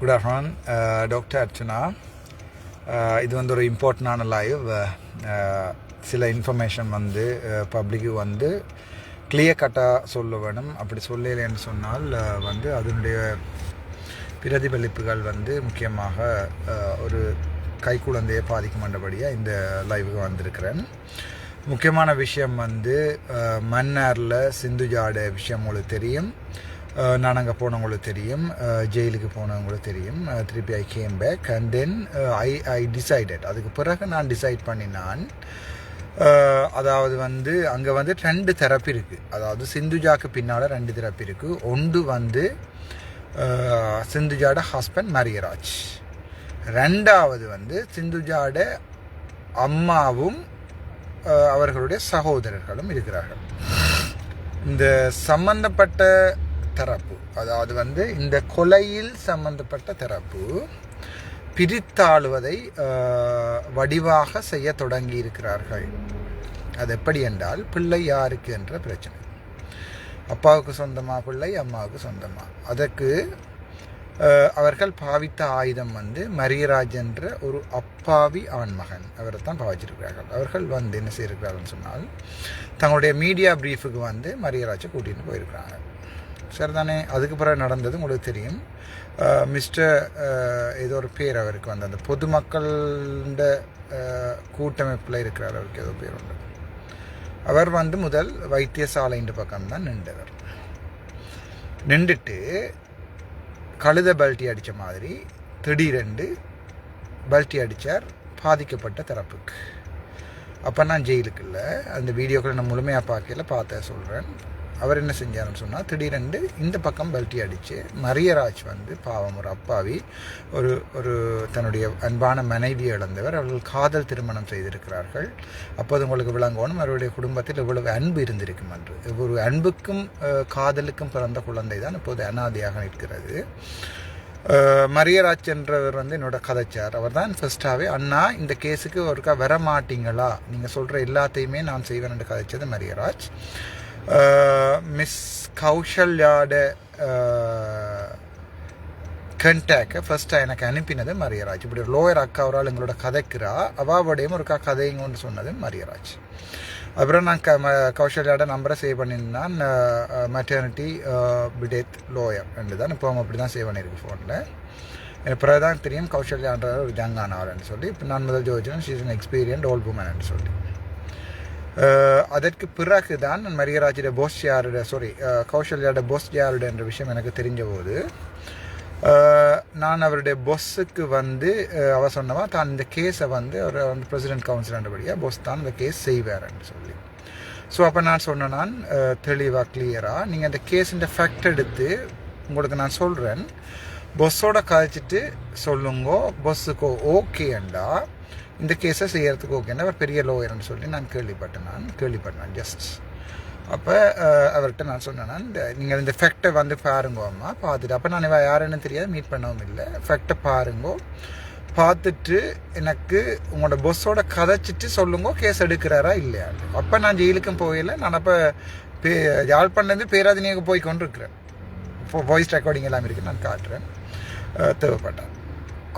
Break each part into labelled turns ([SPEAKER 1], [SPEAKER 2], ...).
[SPEAKER 1] Good afternoon doctor Archana இது வந்து ஒரு இம்பார்ட்டண்டான லைவ் uh, uh, சில இன்ஃபர்மேஷன் வந்து uh, பப்ளிக்கு வந்து கிளியர் கட்டாக சொல்ல வேணும். அப்படி சொல்லலைன்னு சொன்னால் வந்து அதனுடைய பிரதிபலிப்புகள் வந்து முக்கியமாக ஒரு கைக்குழந்தையை பாதிக்குமன்றபடியாக இந்த லைவுக்கு வந்திருக்கிறேன். முக்கியமான விஷயம் வந்து மன்னாரில் சிந்து ஜாட விஷயம் உங்களுக்கு தெரியும். நான் அங்கே போனவங்களுக்கு தெரியும். ஜெயிலுக்கு போனவங்களுக்கு தெரியும். திருப்பி I came back and then I I decided அதுக்கு பிறகு நான் டிசைட் பண்ணினான். அதாவது வந்து அங்கே வந்து ரெண்டு தெரப்பி இருக்குது அதாவது சிந்துஜாக்கு பின்னால் ரெண்டு தெரப்பி இருக்குது ஒன்று வந்து சிந்துஜாட ஹஸ்பண்ட் மரியராஜ். ரெண்டாவது வந்து சிந்துஜாட அம்மாவும் அவர்களுடைய சகோதரர்களும் இருக்கிறார்கள். இந்த சம்பந்தப்பட்ட தரப்பு. அதாவது வந்து இந்த கொலையில் சம்பந்தப்பட்ட தரப்பு பிரித்தாளுவதை வடிவாக செய்ய தொடங்கி இருக்கிறார்கள் அது எப்படி என்றால் பிள்ளை யாருக்கு என்ற பிரச்சனை. அப்பாவுக்கு சொந்தமா பிள்ளை அம்மாவுக்கு சொந்தமா. அதற்கு அவர்கள் பாவித்த ஆயுதம் வந்து மரியராஜ் என்ற ஒரு அப்பாவி ஆண்மகன். அவரை தான் பாவிச்சிருக்கிறார்கள். அவர்கள் வந்து என்ன செய்திருக்கிறார்கள் சொன்னால் தங்களுடைய மீடியா ப்ரீஃபுக்கு வந்து மரியராஜை கூட்டிகிட்டு போயிருக்கிறாங்க. சரிதானே? அதுக்கு பிறகு நடந்தது உங்களுக்கு தெரியும். மிஸ்டர் ஏதோ ஒரு பேர் அவருக்கு வந்து அந்த பொதுமக்களோட கூட்டமைப்பில் இருக்கிறார் அவருக்கு ஏதோ பேர் உண்டு அவர் வந்து முதல் வைத்தியசாலைன்ற பக்கம் தான் நின்றவர். நின்றுட்டு கழுத பல்ட்டி அடித்த மாதிரி திடீரெண்டு பல்ட்டி அடித்தார் பாதிக்கப்பட்ட தரப்புக்கு. அப்போ நான் ஜெயிலுக்கு இல்லை அந்த வீடியோக்களை நான் முழுமையாக பார்க்கல பார்த்த சொல்கிறேன் அவர் என்ன செஞ்சாருன்னு சொன்னால் திடீரென்று இந்த பக்கம் பல்ட்டி அடித்து மரியராஜ் வந்து பாவம் ஒரு அப்பாவி ஒரு ஒரு தன்னுடைய அன்பான மனைவியை இழந்தவர். அவர்கள் காதல் திருமணம் செய்திருக்கிறார்கள். அப்போது உங்களுக்கு விளங்கணும் அவருடைய குடும்பத்தில் இவ்வளவு அன்பு இருந்திருக்கும் என்று. ஒரு அன்புக்கும் காதலுக்கும் பிறந்த குழந்தை தான் இப்போது அனாதையாக நிற்கிறது. மரியராஜ் என்றவர் வந்து என்னோட கதைச்சார். அவர் தான் ஃபர்ஸ்டாகவே அண்ணா இந்த கேஸுக்கு ஒருக்கா வர மாட்டீங்களா? நீங்கள் சொல்கிற எல்லாத்தையுமே நான் செய்வேன் என்று கதைச்சது மரியராஜ். மிஸ் கௌஷல்யாட கண்டாக்டை ஃபஸ்ட்டாக எனக்கு அனுப்பினது மரியராஜ். இப்படி ஒரு லோயர் அக்கா அவரால் எங்களோட கதைக்கிறா. அவாவோடையும் ஒருக்கா கதைங்கன்னு சொன்னது மரியராஜ். அப்புறம் நான் க ம கௌஷல்யாட நம்பரை சேவ் பண்ணியிருந்தான். மெட்டர்னிட்டி பிடேத் லோயர் ரெண்டு தான் இப்போ அப்படி தான் சேவ் பண்ணியிருக்கு ஃபோனில் எனக்கு பிறகு தான் தெரியும் கௌஷல்யான்ற ஒரு ஜங்கானவர்னு சொல்லி. இப்போ நான் முதல் ஜோஜன் she's an experienced old woman சொல்லி. Uh, அதற்கு பிறகு தான் நான் போஸ் யாருட சாரி கௌஷல்யாட போஸ் யாருட என்ற விஷயம் எனக்கு தெரிஞ்ச போது uh, நான் அவருடைய பொஸ்ஸுக்கு வந்து uh, அவர் சொன்னவா தான் இந்த கேஸை வந்து அவர் வந்து பிரசிடென்ட் கவுன்சிலன்றபடியாக பொஸ் தான் இந்த கேஸ் செய்வார்ன்னு சொல்லி. ஸோ அப்போ நான் சொன்னேன் நான் தெளிவாக கிளியராக நீங்கள் அந்த கேஸின் ஃபேக்ட் எடுத்து உங்களுக்கு நான் சொல்கிறேன் பொஸ்ஸோட கழிச்சிட்டு சொல்லுங்கோ பொஸ்ஸுக்கோ ஓகேண்டா இந்த கேஸை செய்கிறதுக்கு ஓகேண்டா அவர் பெரிய லோயர்னு சொல்லி நான் கேள்விப்பட்டேன். நான் கேள்விப்பட்டேன். ஜஸ்ட் அப்போ அவர்கிட்ட நான் சொன்னேன் இந்த நீங்கள் இந்த ஃபேக்டை வந்து பாருங்க அம்மா பார்த்துட்டு. அப்போ நான் இவன் யாருன்னு தெரியாது மீட் பண்ணவும் இல்லை. ஃபேக்டை பாருங்கோ. பார்த்துட்டு எனக்கு உங்களோட பொஸ்ஸோட கதைச்சிட்டு சொல்லுங்க கேஸ் எடுக்கிறாரா இல்லையா? அப்போ நான் ஜெயிலுக்கும் போகல. நான் அப்போ பே யாழ்ப்பாணலேருந்து பேராதினியாக போய் கொண்டிருக்கிறேன். வாய்ஸ் ரெக்கார்டிங் எல்லாம் இருக்குது நான் காட்டுறேன். தேவைப்பட்டேன்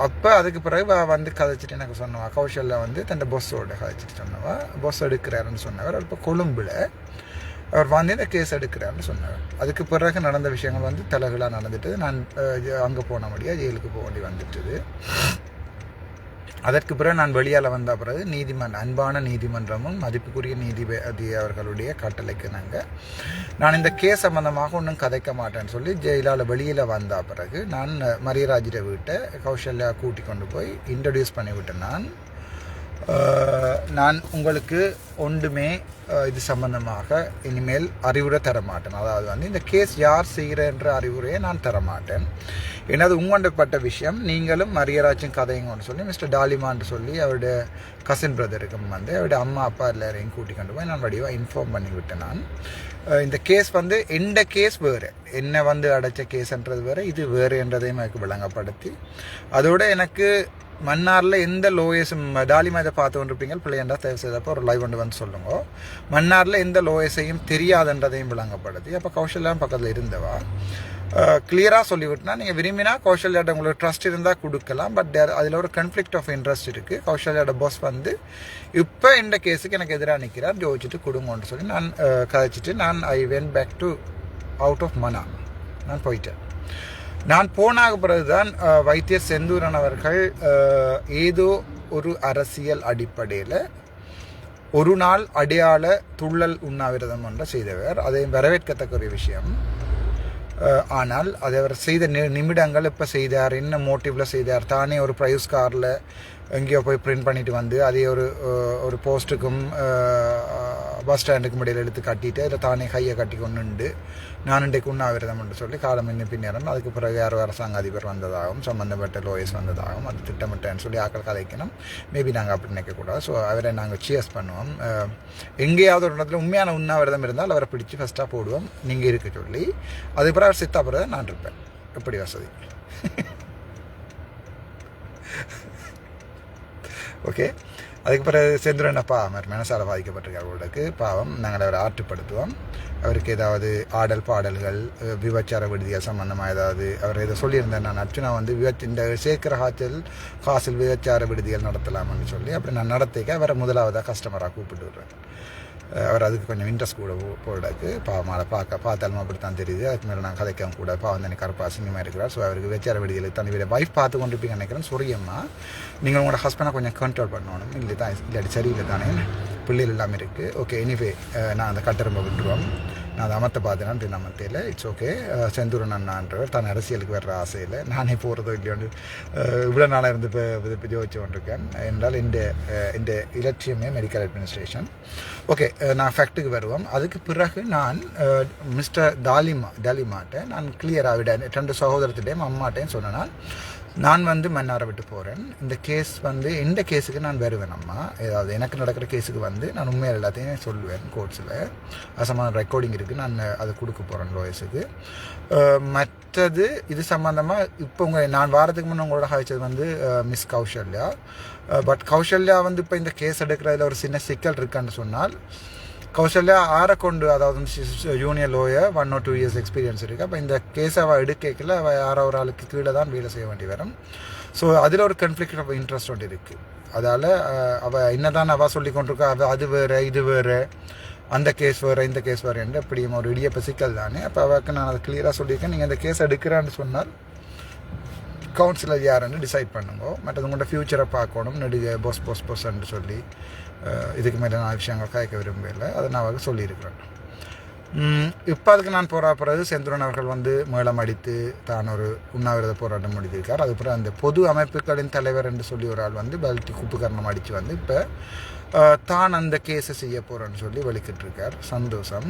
[SPEAKER 1] அப்போ அதுக்கு பிறகு வந்து கதைச்சிட்டு எனக்கு சொன்னவா கௌஷல்யா வந்து தன் பொஸ்ஸோட கதைச்சிட்டு சொன்னவா. பொஸ் எடுக்கிறாருன்னு சொன்னவர். இப்போ கொழும்புல அவர் வந்து இந்த கேஸ் எடுக்கிறாருன்னு சொன்னார். அதுக்கு பிறகு நடந்த விஷயங்கள் வந்து தலைகளாக நடந்துட்டு நான் அங்கே போன முடியாது ஜெயிலுக்கு போக வேண்டி வந்துட்டுது. அதற்கு பிறகு நான் வெளியால் வந்த பிறகு நீதிமன்ற அன்பான நீதிமன்றமும் மதிப்புக்குரிய நீதிபதி அவர்களுடைய கட்டளைக்கு நாங்கள் நான் இந்த கேஸ் சம்பந்தமாக ஒன்றும் கதைக்க மாட்டேன்னு சொல்லி ஜெயிலால் வெளியில் வந்த பிறகு நான் மரியராஜிட வீட்டை கௌசல்யா கூட்டி கொண்டு போய் இன்ட்ரடியூஸ் பண்ணிவிட்டேன் நான் நான் உங்களுக்கு ஒன்றுமே இது சம்பந்தமாக இனிமேல் அறிவுரை தர மாட்டேன் அதாவது வந்து இந்த கேஸ் யார் செய்கிறன்ற அறிவுரையை நான் தரமாட்டேன். எனது ஏன்னா அது விஷயம் நீங்களும் மரியராஜும் கதைங்கன்னு சொல்லி மிஸ்டர் டாலிமான்னு சொல்லி அவருடைய கசின் பிரதருக்கும் வந்து அவருடைய அம்மா அப்பா எல்லாரையும் கூட்டி கொண்டு போய் நான் வடிவாக இன்ஃபார்ம் பண்ணிவிட்டேன் நான். இந்த கேஸ் வந்து எந்த கேஸ் வேறு. என்ன வந்து அடைச்ச கேஸ்ன்றது வேறு இது வேறு என்றதையும் எனக்கு விளங்கப்படுத்தி. அதோட எனக்கு மன்னாரில் எந்த லோயஸும் டாலி இதை பார்த்து கொண்டிருப்பீங்க பிள்ளையண்டா தயவு செய்தப்போ ஒரு லைவ் ஒன்று வந்து சொல்லுங்க. மன்னாரில் எந்த லோயஸையும் தெரியாதுன்றதையும் விளங்கப்படுது அப்போ கௌசல்யாவும் பக்கத்தில் இருந்தவா? கிளியராக சொல்லிவிட்டுனா நீங்கள் விரும்பினா கௌஷல்யாட்ட உங்களுக்கு ட்ரஸ்ட் இருந்தால் கொடுக்கலாம் பட் அதில் ஒரு கன்ஃப்ளிக்ட் ஆஃப் இன்ட்ரெஸ்ட் இருக்குது கௌஷல்யாட பாஸ் வந்து இப்போ இந்த கேஸுக்கு எனக்கு எதிராக நிற்கிறார் ஜோதிச்சுட்டு கொடுங்கன்னு சொல்லி நான் கதைச்சிட்டு நான் I went back to out of மனா நான் போயிட்டேன். நான் போனாக பிறகுதான் அஹ், வைத்தியர் செந்தூரன் அவர்கள் ஏதோ ஒரு அரசியல் அடிப்படையில் ஒரு நாள் அடையாள துள்ளல் உண்ணாவிரதம் என்ற செய்தவர். அதை வரவேற்கத்தக்க ஒரு விஷயம் ஆனால் அதை அவர் செய்த நி நிமிடங்கள் இப்போ செய்தார் என்ன மோட்டிவில் செய்தார் தானே ஒரு ப்ரைஸ் காரில் எங்கேயோ போய் பிரிண்ட் பண்ணிட்டு வந்து அதே ஒரு ஒரு போஸ்ட்டுக்கும் பஸ் ஸ்டாண்டுக்கும் இடையில் எடுத்து கட்டிட்டு அதில் தானே கையை கட்டி கொண்டு நான் இன்றைக்கு உண்ணாவிரதம் என்று சொல்லி காலம் இன்னும் பின்னேறம் அதுக்கு பிறகு யாரோ அரசாங்க அதிபர் வந்ததாகவும் சம்மந்தப்பட்ட லோயர்ஸ் வந்ததாகவும் அது திட்டமிட்டேன்னு சொல்லி ஆக்கள் கதைக்கணும் மேபி நாங்கள் அப்படி நினைக்கக்கூடாது ஸோ அவரை நாங்கள் சியர்ஸ் பண்ணுவோம். எங்கேயாவது ஒரு இடத்துல உண்மையான உண்ணாவிரதம் இருந்தால் அவரை பிடிச்சி ஃபஸ்ட்டாக போடுவோம். நீங்கள் இருக்க சொல்லி அதுக்கப்புறம் அவர் சித்தாப்புறதை நான் இருப்பேன். எப்படி வசதி? ஓகே அதுக்கு பிறகு செந்துரன் அப்பா அவர் மனசால பாதிக்கப்பட்டிருக்கார் அவர்களுக்கு பாவம் நாங்கள் அவரை ஆற்றுப்படுத்துவோம். அவருக்கு ஏதாவது ஆடல் பாடல்கள் விபச்சார விடுதிகள் சம்பந்தமாக ஏதாவது அவர் ஏதோ சொல்லியிருந்தேன் நான் அர்ச்சனா வந்து விபச் இந்த சேர்க்கிற காய்ச்சல் காசில் விபச்சார விடுதிகள் நடத்தலாம்னு சொல்லி அப்படி நான் நடத்திக்க அவரை முதலாவதாக கஸ்டமராக கூப்பிட்டு விடுறேன் அவர் அதுக்கு கொஞ்சம் இன்ட்ரெஸ்ட் கூட போடுறதுக்கு போடாது பார்க்க பார்த்தாலும் அப்படி தான் தெரியுது. அதுக்கு மேலே நான் கதைக்கவும் கூட பாவம் தண்ணி கருப்பா அசிங்கமாக இருக்கிறார். ஸோ அவருக்கு வெச்சார விடுதலை தனி வீட வைஃப் பார்த்து கொண்டு இருப்பீங்க நினைக்கிறேன் சொரியம்மா நீங்கள் உங்களோட ஹஸ்பண்டை கொஞ்சம் கண்ட்ரோல் பண்ணணும். இல்லை தான் இல்லாட்டி சரியில்லை தானே. பிள்ளைகள் எல்லாமே இருக்குது ஓகே எனிவே நான் அந்த கட்டரம்ப விட்டுருவோம். நான் அதை அமர்த்த பார்த்தேன் அமர்த்தையில் இட்ஸ் ஓகே செந்தூரன் அண்ணான்றவர் தான் அரசியலுக்கு வர்ற ஆசையில் நானே போகிறதோ இல்லையோன்னு இவ்வளோ நாளாக இருந்து இப்போ யோசிச்சு கொண்டிருக்கேன். என்றால் இந்த இந்த இலட்சியமே மெடிக்கல் அட்மினிஸ்ட்ரேஷன் ஓகே uh, நான் ஃபேக்ட்டுக்கு வருவோம். அதுக்கு பிறகு நான் uh, மிஸ்டர் தாலிமா தாலிமாட்டை நான் கிளியராக விட ரெண்டு சகோதரத்திட்டையும் அம்மாட்டையும் சொன்னேன் நான் வந்து மன்னாரை விட்டு போகிறேன் இந்த கேஸ் வந்து எந்த கேஸுக்கு நான் வருவேன் அம்மா. ஏதாவது எனக்கு நடக்கிற கேஸுக்கு வந்து நான் உண்மையாக எல்லாத்தையும் சொல்லுவேன் கோர்ட்ஸில் அது ரெக்கார்டிங் இருக்குது நான் அதை கொடுக்க போகிறேன் லோயர்ஸுக்கு மற்றது இது சம்மந்தமாக இப்போ உங்கள் நான் வாரத்துக்கு முன்னே உங்களோட ஹாய்ச்சது வந்து மிஸ் கௌஷல்யா பட் கௌசல்யா வந்து இப்போ இந்த கேஸ் எடுக்கிறதுல ஒரு சின்ன சிக்கல் இருக்கான்னு சொன்னால் கௌசல்யா ஆற கொண்டு அதாவது junior lawyer one or two years experience இருக்குது அப்போ இந்த கேஸை அவள் எடுக்கல அவள் யாரோ ஒரு ஆளுக்கு கீழே தான் வேலை செய்ய வேண்டி வரும். ஸோ அதில் ஒரு கன்ஃப்ளிக்ட் ஆஃப் இன்ட்ரெஸ்ட் ஒன்று இருக்குது அதால் அவள் என்னதான் அவள் சொல்லி கொண்டிருக்கா அவள் அது வேறு இது வேறு அந்த கேஸ் வேறு இந்த கேஸ் வேறு என்று அப்படியும் ஒரு இடியப்ப சிக்கல் தானே. அப்போ அவளுக்கு நான் அதை கிளியராக சொல்லியிருக்கேன். நீங்கள் இந்த கேஸ் எடுக்கிறான்னு சொன்னால் கவுன்சிலர் யாருன்னு டிசைட் பண்ணுங்க. மற்றது உங்களோட ஃப்யூச்சரை பார்க்கணும். நெடுக பொஸ் பொஸ் பொஸ்ன்னு சொல்லி இதுக்கு மேலே நான் விஷயங்கள் காய்க்க விரும்பல அதை நான் அவருக்கு சொல்லியிருக்கிறேன். இப்போ அதுக்கு நான் போரா பிறகு செந்துரன் அவர்கள் வந்து மேளம் அடித்து தான் ஒரு உண்ணாவிரத போராட்டம் முடித்திருக்கார். அதுக்கப்புறம் அந்த பொது அமைப்புகளின் தலைவர் என்று சொல்லி ஒரு ஆள் வந்து பல்டி குப்புக்கரணம் அடித்து வந்து இப்போ தான் அந்த கேஸை செய்ய போகிறேன்னு சொல்லி வெளிக்கிட்டு இருக்கார். சந்தோஷம்.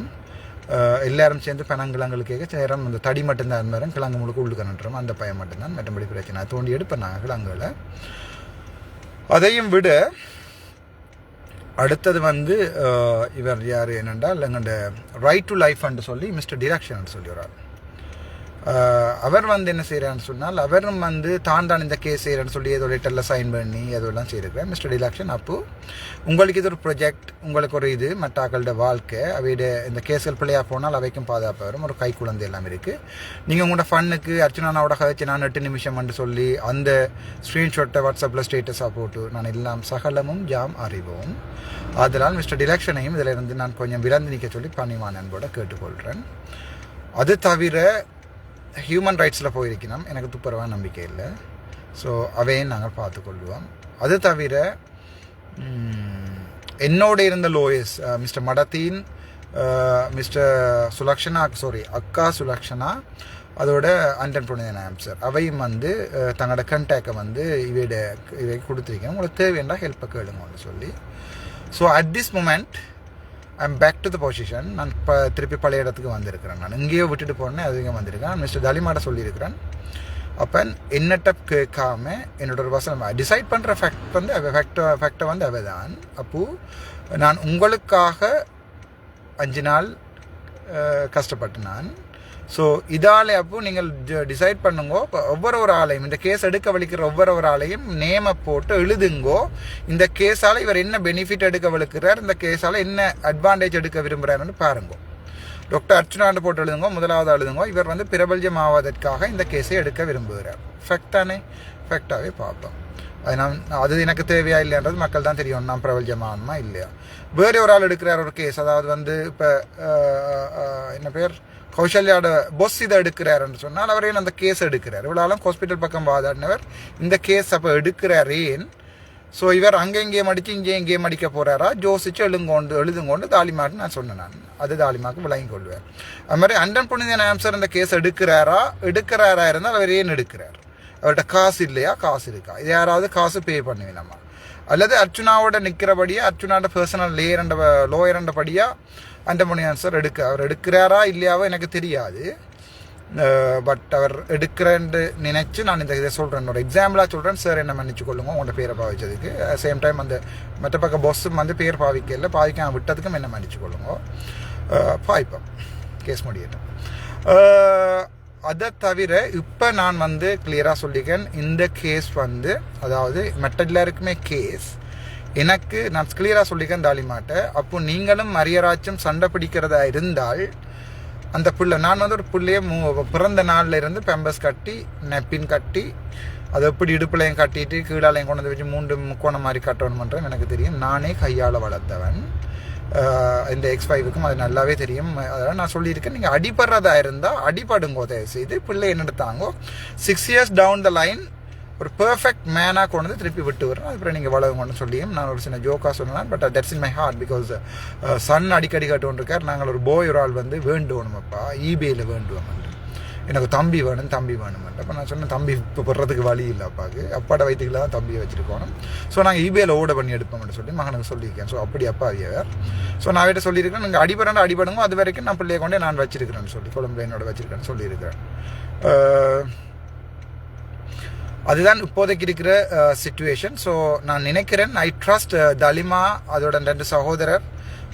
[SPEAKER 1] எல்லாரும் சேர்ந்து பனங்கிழங்குகள் நேரம் அந்த தடி மட்டும்தான் இருந்தாலும் கிழங்கு முழுக்க உள்ளுக்கு நட்டுறோம் அந்த பையன் மட்டும்தான் மற்றபடி பிரச்சனை தோண்டி எடுப்பேன் நாங்கள் கிழங்குகளை. அதையும் விட அடுத்தது வந்து இவர் யார் என்னென்றால் எங்கள்ட ரைட் டு லைஃப் சொல்லி மிஸ்டர் டிராக்ஷன் சொல்லி ஒரு ஆள். அவர் வந்து என்ன செய்கிறான்னு சொன்னால் அவரும் வந்து தான் தான் இந்த கேஸ் செய்கிறேன்னு சொல்லி ஏதோ லெட்டரில் சைன் பண்ணி அதெல்லாம் செய்திருக்கேன் மிஸ்டர் டிலாக்ஷன் அப்போ உங்களுக்கு இது ஒரு ப்ரொஜெக்ட் உங்களுக்கு ஒரு இது மட்டாக்களோட வாழ்க்கை அவையோட இந்த கேஸ்கள் பிள்ளையாக போனால் அவைக்கும் பாதுகாப்பு வரும். ஒரு கை குழந்தை எல்லாம் இருக்குது நீங்கள் உங்களோட ஃபன்னுக்கு அர்ச்சனாவோட கழிச்சு நான் எட்டு நிமிஷம் சொல்லி அந்த ஸ்க்ரீன்ஷாட்டை வாட்ஸ்அப்பில் ஸ்டேட்டஸாக போட்டு நான் எல்லாம் சகலமும் ஜாம் அறிவோம். அதனால் மிஸ்டர் டிலக்ஷனையும் இதில் இருந்து நான் கொஞ்சம் விலந்து நிற்க சொல்லி பணிவான் அன்போட கேட்டுக்கொள்கிறேன். அது தவிர ஹியூமன் ரைட்ஸில் போயிருக்கணும். எனக்கு துப்புரவான நம்பிக்கை இல்லை. ஸோ அவையும் நாங்கள் பார்த்துக்கொள்வோம். அது தவிர என்னோட இருந்த லோயர்ஸ் மிஸ்டர் மடத்தீன் மிஸ்டர் சுலக்ஷனா சாரி அக்கா சுலக்ஷனா அதோட அண்டன் புனிதன் ஆம்சர் அவையும் வந்து தங்களோட கண்டாக்டை வந்து இவையோட இவை கொடுத்துருக்கேன். உங்களுக்கு தேவையான ஹெல்ப்பை கேளுங்கன்னு சொல்லி. So at this moment I'm back to the position நான் இப்போ திருப்பி பழைய இடத்துக்கு வந்திருக்கிறேன். நான் இங்கேயோ விட்டுட்டு போனேன் அதுங்க வந்திருக்கேன். மிஸ்டர் தலிமாட சொல்லியிருக்கிறேன். அப்போ என்னட்ட கேட்காம என்னோட ஒரு வசனம் டிசைட் பண்ணுற ஃபேக்ட் வந்து அவ ஃபேக்டை ஃபேக்டை வந்து அவை தான் அப்போது நான் உங்களுக்காக அஞ்சு நாள் கஷ்டப்பட்டு நான். ஸோ இதாலே அப்போ நீங்கள் டிசைட் பண்ணுங்கோ. இப்போ ஒவ்வொரு ஒரு ஆளையும் இந்த கேஸ் எடுக்க வலிக்கிற ஒவ்வொரு ஒரு ஆளையும் நேமை போட்டு எழுதுங்கோ. இந்த கேஸால் இவர் என்ன பெனிஃபிட் எடுக்க வலுக்கிறார் இந்த கேஸால் என்ன அட்வான்டேஜ் எடுக்க விரும்புகிறாருன்னு பாருங்கோ. டாக்டர் அர்ச்சுனாண்டு போட்டு எழுதுங்க முதலாவது எழுதுங்க. இவர் வந்து பிரபல்யம் ஆவதற்காக இந்த கேஸை எடுக்க விரும்புகிறார். ஃபேக்ட் தானே? ஃபேக்டாகவே பார்ப்போம் அது நான் அது எனக்கு தேவையா இல்லைன்றது மக்கள் தான் தெரியும். நான் பிரபல்யமானமா இல்லையா? வேறு ஒரு ஆள் எடுக்கிறார் ஒரு கேஸ் அதாவது வந்து இப்போ என்ன பேர்? கௌசல்யாவோட பொஸ் இதை எடுக்கிறாருன்னு சொன்னால் அவர் ஏன் அந்த கேஸ் எடுக்கிறார்? இவ்வளோ ஹாஸ்பிட்டல் பக்கம் வாதாடினவர். இந்த கேஸ் அப்போ எடுக்கிறார் ஏன்? ஸோ இவர் அங்கே இங்கேயும் அடித்து இங்கே இங்கேயும் அடிக்க போகிறாரா ஜோசிச்சு எழுங்கொண்டு எழுதுங்கொண்டு தாலிமாட்டு நான் சொன்னேன் நான். அது தாலிமாக்கு விளங்கி கொள்வேன். அது மாதிரி அண்டன் புனிதன் ஆம்சர் இந்த கேஸ் எடுக்கிறாரா? எடுக்கிறாரா இருந்தால் அவர் ஏன் எடுக்கிறார்? அவர்கிட்ட காசு இல்லையா? காசு இருக்கா? இது யாராவது காசு பே பண்ணுவேன் நம்ம அல்லது அர்ச்சுனாவோட நிற்கிறபடியா அர்ச்சுனாவோட பர்சனல் லேயர் லோயர் படியா அண்டமணி சார் எடுக்க அவர் எடுக்கிறாரா இல்லையாவோ எனக்கு தெரியாது. பட் அவர் எடுக்கிறேன்னு நினைச்சு நான் இந்த இதை சொல்கிறேன் என்னோட எக்ஸாம்பிளாக சொல்கிறேன் சார் என்ன மன்னிச்சு கொள்ளுங்க உங்களோட பேரை பாவிச்சதுக்கு. சேம் டைம் அந்த மற்ற பக்கம் பஸ்ஸும் வந்து பேர் பாவிக்கல பாவிக்காம விட்டதுக்கும் என்ன மன்னிச்சு கொள்ளுங்க. பாய்ப்போம். கேஸ் முடியட்டும். அதை தவிர இப்போ நான் வந்து கிளியராக சொல்லிக்கேன் இந்த கேஸ் வந்து அதாவது மற்ற எல்லாருக்குமே கேஸ் எனக்கு நான் கிளியராக சொல்லிக்கேன் தாலிமாட்ட அப்போ நீங்களும் மரியராச்சும் சண்டை பிடிக்கிறதா இருந்தால் அந்த பிள்ளை நான் வந்து ஒரு புள்ளைய பிறந்த நாளில் இருந்து பெம்பஸ் கட்டி நெப்பின் கட்டி அதை எப்படி இடுப்புலையும் கட்டிட்டு கீழாலையும் கொண்டு வந்து வச்சு மூன்று முக்கோணம் மாதிரி கட்டணுமன்றது எனக்கு தெரியும். நானே கையால் வளர்த்தவன். இந்த எக்ஸ் ஃபைவுக்கும் அது நல்லாவே தெரியும். அதெல்லாம் நான் சொல்லியிருக்கேன் நீங்கள் அடிபடுறதா இருந்தால் அடிபடுங்கோ தயவு செய்து பிள்ளை என்ன எடுத்தாங்கோ six years down the line ஒரு பெர்ஃபெக்ட் மேனாக கொண்டு வந்து திருப்பி விட்டு வரணும் அதுக்கப்புறம் நீங்கள் வளவுங்கன்னு சொல்லியும் நான் ஒரு சின்ன ஜோக்காக சொல்லலாம். But that's in my heart because son அடிக்கடி கட்டுவோன்றிருக்கார் நாங்கள் ஒரு போய் ஒரு ஆள் வந்து வேண்டுவோணுமப்பா இபியில் வேண்டுவோம் எனக்கு தம்பி வேணும் தம்பி வேணும் அப்போ நான் சொன்னேன் தம்பி இப்போ போடுறதுக்கு வழி இல்லை அப்பாவுக்கு. அப்பாட வயிற்றுக்குள்ள தான் தம்பியை வச்சிருக்கணும் ஸோ நாங்கள் ஈபேயில் ஓட பண்ணி எடுப்போம்னு சொல்லி மகனுக்கு சொல்லியிருக்கேன். ஸோ அப்படி அப்பா அவியவர் ஸோ நான் அவர்கிட்ட சொல்லியிருக்கேன் நீங்கள் அடிபடணும் அடிபடுங்க அது வரைக்கும் நான் பிள்ளைய கொண்டே நான் வச்சிருக்கிறேன்னு சொல்லி குழம்பு என்னோட வச்சிருக்கேன்னு சொல்லியிருக்கிறேன். அதுதான் இப்போதைக்கு இருக்கிற சுச்சுவேஷன் ஸோ நான் நினைக்கிறேன் ஐ ட்ரஸ்ட் தலிமா அதோட ரெண்டு சகோதரர்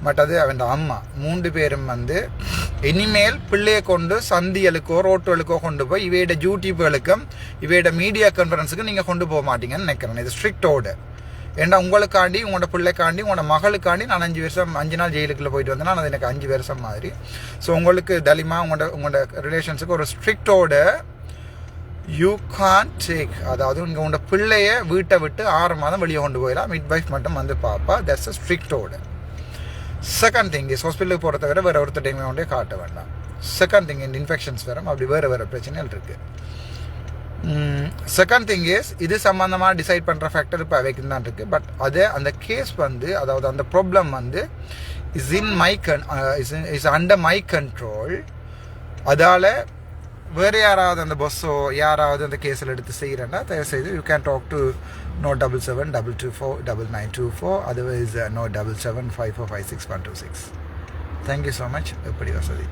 [SPEAKER 1] மற்றது அவன் அம்மா. மூன்று பேரும் வந்து இனிமேல் பிள்ளையை கொண்டு சந்தியலுக்கோ ரோட்டுகளுக்கோ கொண்டு போய் இவையோட யூடியூப்களுக்கும் இவையோட மீடியா கான்ஃபரன்ஸுக்கு நீங்கள் கொண்டு போக மாட்டீங்கன்னு நினைக்கிறேன். இது ஸ்ட்ரிக்ட் ஆர்டர் ஏன்னா உங்களுக்காண்டி உங்களோட பிள்ளைக்காண்டி உங்களோட மகளுக்காண்டி நான் அஞ்சு வருஷம் அஞ்சு நாள் ஜெயிலுக்குள்ள போயிட்டு வந்தேன்னா அது எனக்கு அஞ்சு வருஷம் மாதிரி. ஸோ உங்களுக்கு தலிமா உங்களோட உங்களோட ரிலேஷன்ஸுக்கு ஒரு ஸ்ட்ரிக்டோட யூ கான் டேக் அதாவது இங்கே உங்களோட பிள்ளைய வீட்டை விட்டு ஆறு மாதம் வெளியே கொண்டு போயிடலாம். மிட் வைஃப் மட்டும் வந்து பார்ப்பா தட்ஸ் அ ஸ்ட்ரிக்டோட செகண்ட் திங் இஸ் ஹாஸ்பிட்டலுக்கு போகிறத விட வேறு ஒருத்தர் கொண்டே காட்ட வேண்டாம். செகண்ட் திங் இந்த இன்ஃபெக்ஷன்ஸ் வரும் அப்படி வேறு வேறு பிரச்சனைகள் இருக்குது செகண்ட் திங் இஸ் இது சம்மந்தமாக டிசைட் பண்ணுற ஃபேக்டர் இப்போ அவைக்கு தான் இருக்குது பட் அது அந்த கேஸ் வந்து அதாவது அந்த ப்ராப்ளம் வந்து is in my gun is is under my control அதால் வேறு யாராவது அந்த பஸ்ஸோ யாராவது அந்த கேஸில் எடுத்து செய்கிறேன்னா தயவுசெய்து you can talk to no double seven double two four double nine two four otherwise no double seven five four five six one two six thank you so much எப்படி வசதி